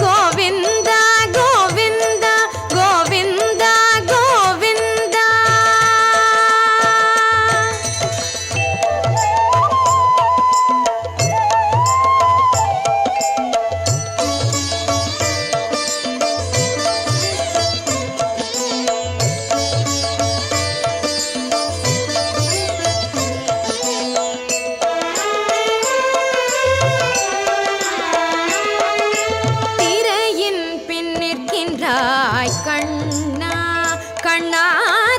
கோவிந்தா. நிற்கின்றாய் கண்ணா கண்ணா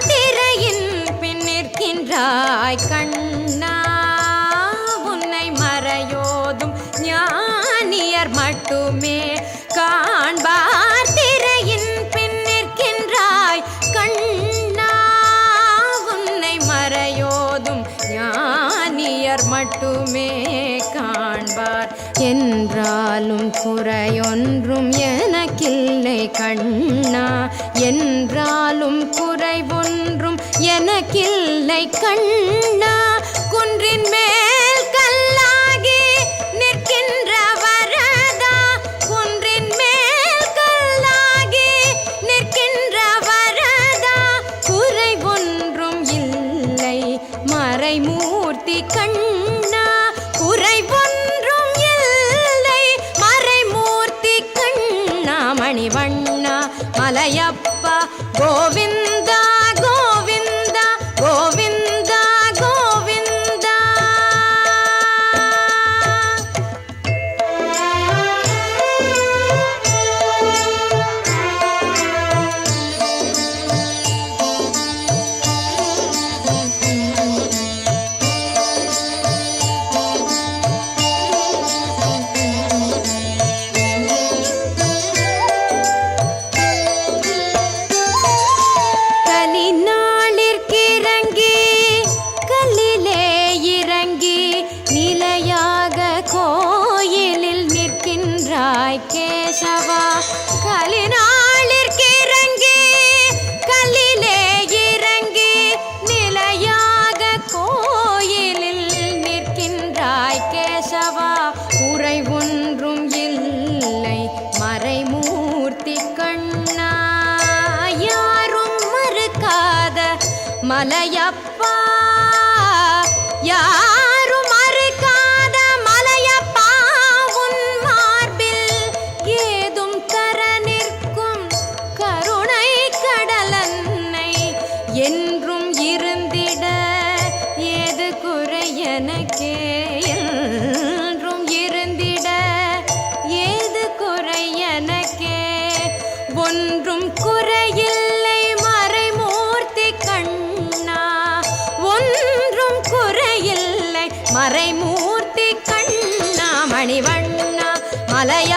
திரையின் பின் நிற்கின்றாய். கண்ணா உன்னை மறையோதும் ஞானியர் மட்டுமே. என்றாலும் குறையொன்றும் எனக்கில்லை கண்ணா. என்றாலும் குறைவொன்றும் எனக்கில்லை கண்ணா. குன்றின் மேல் கல்லாகி நிற்கின்ற வரதா. குன்றின் மேல் கல்லாகி நிற்கின்ற வரதா. குறைவொன்றும் இல்லை மறைமூர்த்தி கண்ணா. குறை மலையப்பா யாரும் மறுக்காத மலையப்பா உன் மார்பில் ஏதும் தர நிற்கும் கருணை ஏது குறை எனக்கே? என்றும் ஏது குறை ஒன்றும் குறையில் மணிவண்ணா மலையா